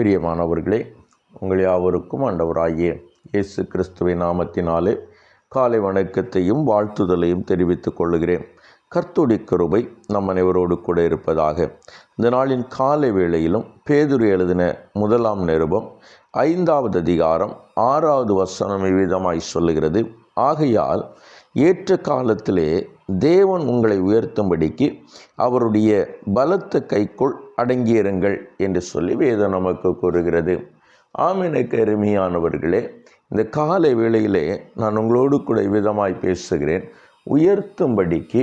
பிரியமானவர்களே உங்கள் யாவருக்கும் ஆண்டவராகிய இயேசு கிறிஸ்துவின் நாமத்தினாலே காலை வணக்கத்தையும் வாழ்த்துதலையும் தெரிவித்துக் கொள்கிறேன் கர்த்துடி கிருபை நம் அனைவரோடு கூட இருப்பதாக. இந்த நாளின் காலை வேளையிலும் பேதுரு எழுதின முதலாம் நிருபம் ஐந்தாவது அதிகாரம் ஆறாவது வசனம் இவ்விதமாய் சொல்லுகிறது. ஆகையால் ஏற்ற காலத்திலே தேவன் உங்களை உயர்த்தும்படிக்கு அவருடைய பலத்த கைக்குள் அடங்கியிருங்கள் என்று சொல்லி வேதம் நமக்கு கூறுகிறது. ஆமினுக்கு அருமையானவர்களே இந்த காலை வேளையிலே நான் உங்களோடு கூட விதமாய் பேசுகிறேன். உயர்த்தும்படிக்கு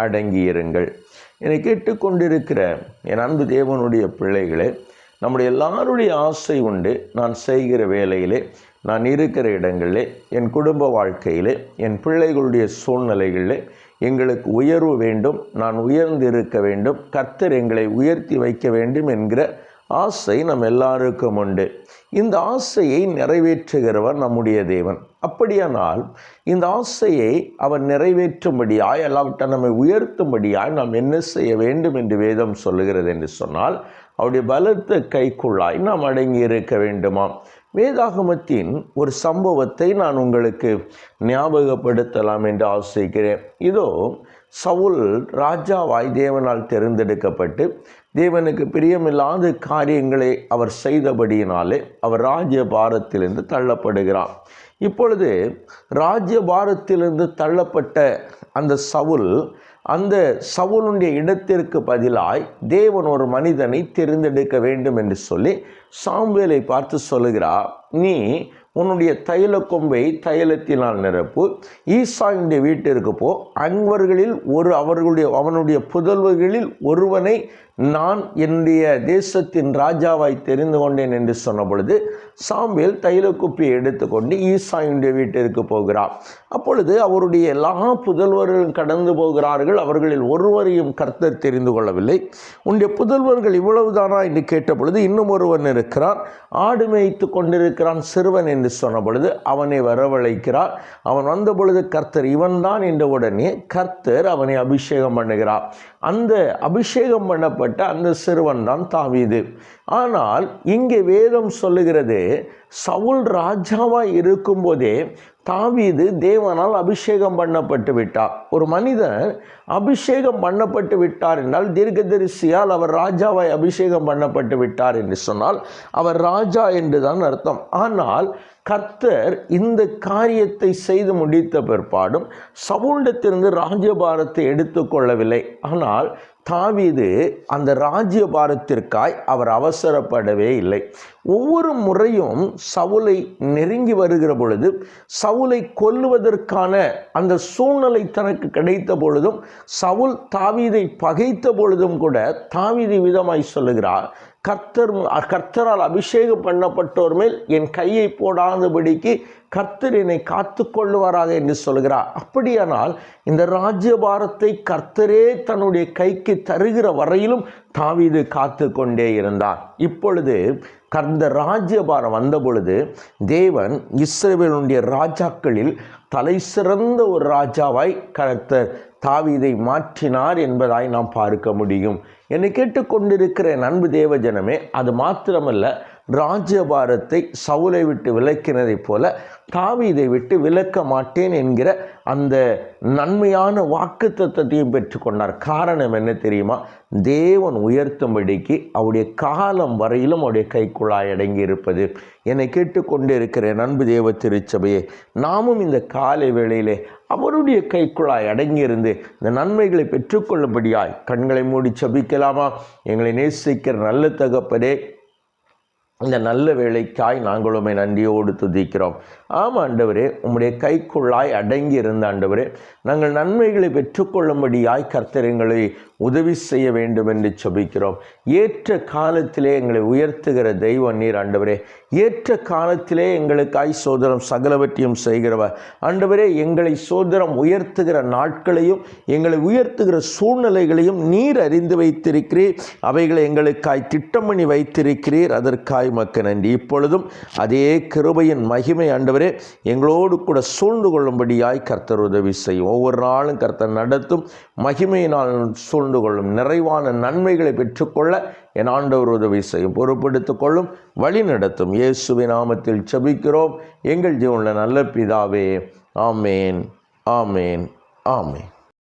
அடங்கியிருங்கள். என்னை கேட்டுக்கொண்டிருக்கிற என் அன்பு தேவனுடைய பிள்ளைகளே நம்முடைய எல்லாருடைய ஆசை உண்டு நான் செய்கிற வேலையிலே நான் இருக்கிற இடங்களிலே என் குடும்ப வாழ்க்கையிலே என் பிள்ளைகளுடைய சூழ்நிலைகளிலே எங்களுக்கு உயர்வு வேண்டும் நான் உயர்ந்திருக்க வேண்டும் கர்த்தர் எங்களை உயர்த்தி வைக்க வேண்டும் என்கிற ஆசை நம் எல்லாருக்கும் உண்டு. இந்த ஆசையை நிறைவேற்றுகிறவர் நம்முடைய தேவன். அப்படியானால் இந்த ஆசையை அவர் நிறைவேற்றும்படியாய் அல்லாவிட்ட நம்மை உயர்த்தும்படியாய் நாம் என்ன செய்ய வேண்டும் என்று வேதம் சொல்லுகிறது என்று சொன்னால் அவருடைய பலத்த கைக்குள்ளாய் நாம் அடங்கி இருக்க வேண்டுமாம் வேதாகமத்தின் ஒரு சம்பவத்தை நான் உங்களுக்கு ஞாபகப்படுத்தலாம் என்று ஆசைக்கிறேன். இதோ சவுல் ராஜாவாய் தேவனால் தேர்ந்தெடுக்கப்பட்டு தேவனுக்கு பிரியமில்லாத காரியங்களை அவர் செய்தபடியினாலே அவர் ராஜ்ய பாரத்திலிருந்து தள்ளப்படுகிறார். இப்பொழுது ராஜ்ய பாரத்திலிருந்து தள்ளப்பட்ட அந்த சவுல் அந்த சவுலுடைய இடத்திற்கு பதிலாய் தேவன் ஒரு மனிதனை தெரிந்தெடுக்க வேண்டும் என்று சொல்லி சாம்பேலை பார்த்து சொல்லுகிறார் நீ உன்னுடைய தைல கொம்பை தைலத்தினால் நிரப்பு ஈசாயினுடைய வீட்டிற்கு போ. அன்பர்களில் ஒரு அவர்களுடைய அவனுடைய புதல்வர்களில் ஒருவனை நான் என்னுடைய தேசத்தின் ராஜாவாய் தெரிந்து கொண்டேன் என்று சொன்ன பொழுது சாம்பேல் தைல குப்பியை எடுத்துக்கொண்டு ஈசாயுடைய வீட்டிற்கு போகிறார். அப்பொழுது அவருடைய எல்லா புதல்வர்களும் கடந்து போகிறார்கள். அவர்களில் ஒருவரையும் கர்த்தர் தெரிந்து கொள்ளவில்லை. உன்னுடைய புதல்வர்கள் இவ்வளவுதானா? என்று கேட்ட பொழுது இன்னும் ஒருவன் இருக்கிறான். ஆடு மேய்த்து கொண்டிருக்கிறான் சிறுவன் என்று சொன்ன பொழுது அவனை வரவழைக்கிறார். அவன் வந்த பொழுது கர்த்தர் இவன்தான் என்ற உடனே கர்த்தர் அவனை அபிஷேகம் பண்ணுகிறார். அந்த அபிஷேகம் பண்ணப்பட்ட அந்த சிறுவன் தான் தாவீது. ஆனால் இங்கே வேதம் சொல்லுகிறது சவுல் ராஜாவாய் இருக்கும்போதே தாவீது தேவனால் அபிஷேகம் பண்ணப்பட்டு விட்டார். ஒரு மனிதர் அபிஷேகம் பண்ணப்பட்டு விட்டார் என்றால் தீர்க்கதரிசியால் அவர் ராஜாவாய் அபிஷேகம் பண்ணப்பட்டு விட்டார் என்று சொன்னால் அவர் ராஜா என்றுதான் அர்த்தம். ஆனால் கர்த்தர் இந்த காரியத்தை செய்து முடித்த பிற்பாடும் சவுண்டத்திலிருந்து ராஜ்யபாரத்தை எடுத்துக்கொள்ளவில்லை. ஆனால் தாவீது அந்த ராஜ்யபாரத்திற்காய் அவர் அவசரப்படவே இல்லை. ஒவ்வொரு முறையும் சவுலை நெருங்கி வருகிற பொழுது சவுலை கொல்லுவதற்கான அந்த சூழ்நிலை தனக்கு கிடைத்த பொழுதும் சவுல் தாவீதை பகைத்த பொழுதும் கூட தாவீதி விதமாய் சொல்லுகிறார் கர்த்தர் கர்த்தரால் அபிஷேகம் பண்ணப்பட்டோர் மேல் என் கையை போடாதபடிக்கு கர்த்தர் என்னை காத்து கொள்ளுவாராக என்று சொல்கிறார். அப்படியானால் இந்த ராஜ்யபாரத்தை கர்த்தரே தன்னுடைய கைக்கு தருகிற வரையிலும் தாவிது காத்து கொண்டே இருந்தார். இப்பொழுது கர்ந்த ராஜ்யபாரம் வந்த பொழுது தேவன் இஸ்ரேவேலுடைய ராஜாக்களில் தலை சிறந்த ஒரு ராஜாவாய் கர்த்தர் தாவீதை மாற்றினார் என்பதாய் நாம் பார்க்க முடியும். என்னை கேட்டுக்கொண்டிருக்கிற நண்பு தேவஜனமே அது மாத்திரமல்ல ராஜ்யபாரத்தை சவுலை விட்டு விலக்கினதைப் போல தாவீதை விட்டு விலக்க மாட்டேன் என்கிற அந்த நன்மையான வாக்கு தத்துவத்தையும் பெற்றுக்கொண்டார் காரணம் என்ன தெரியுமா? தேவன் உயர்த்தும்படிக்கு அவருடைய காலம் வரையிலும் அவருடைய கைக்குழாய் அடங்கி இருப்பது. என்னை கேட்டுக்கொண்டு இருக்கிற நண்பு தேவ திருச்சபையே நாமும் இந்த காலை வேளையிலே அவருடைய கைக்குழாய் அடங்கியிருந்து இந்த நன்மைகளை பெற்றுக்கொள்ளும்படியாய் கண்களை மூடி சபிக்கலாமா எங்களை நேசிக்கிற நல்ல தகப்பதே இந்த நல்ல வேலைக்காய் நாங்களுமே நன்றியோடு துதிக்கிறோம். ஆம் ஆண்டவரே உம்முடைய கைக்குள்ளாய் அடங்கி இருந்த ஆண்டவரே நாங்கள் நன்மைகளை பெற்றுக்கொள்ளும்படியாய் கர்த்தரங்களை உதவி செய்ய வேண்டும் என்று சொபிக்கிறோம் ஏற்ற காலத்திலே எங்களை உயர்த்துகிற தெய்வம் நீர் ஆண்டவரே. ஏற்ற காலத்திலே எங்களுக்காய் சோதரம் சகலவற்றையும் செய்கிறவர் ஆண்டவரே எங்களை சோதரம் உயர்த்துகிற நாட்களையும் எங்களை உயர்த்துகிற சூழ்நிலைகளையும் நீர் அறிந்து வைத்திருக்கிறீர். அவைகளை எங்களுக்காய் திட்டம் பண்ணி வைத்திருக்கிறீர். அதற்காய் மக்க நன்றி. இப்பொழுதும் அதே கிருபையின் மகிமை ஆண்டவரே எங்களோடு கூட சூழ்ந்து கொள்ளும்படியாய் கர்த்தர் உதவி செய்யும். ஒவ்வொரு நாளும் கர்த்தர் நடத்தும் மகிமையினால் சூழ்ந்து கொள்ளும் நிறைவான நன்மைகளை பெற்றுக்கொள்ள என் ஆண்டவர் உதவி செய்யும். பொறுப்படுத்திக் கொள்ளும் வழி நடத்தும். இயேசுவின் நாமத்தில் செபிக்கிறோம். எங்கள் ஜீவனில் நல்ல பிதாவே ஆமேன் ஆமேன் ஆமேன்.